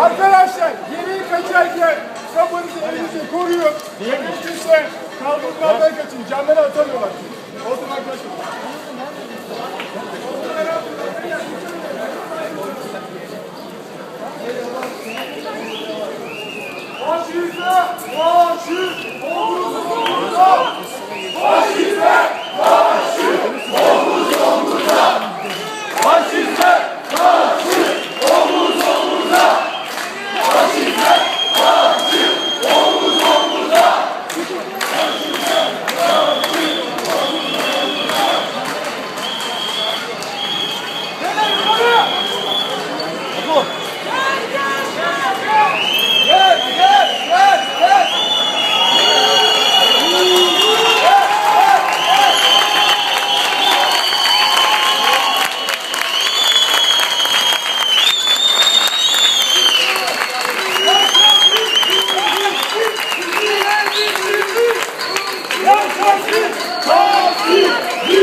Arkadaşlar geriye kaçarken kapınızı elinizi koruyun. Mümkünse kaldırımlardan kaçın. Camları atamıyorlar. Arkadaşlar. Faşizme, faşist, ordusuzluğa Brasil! Brasil!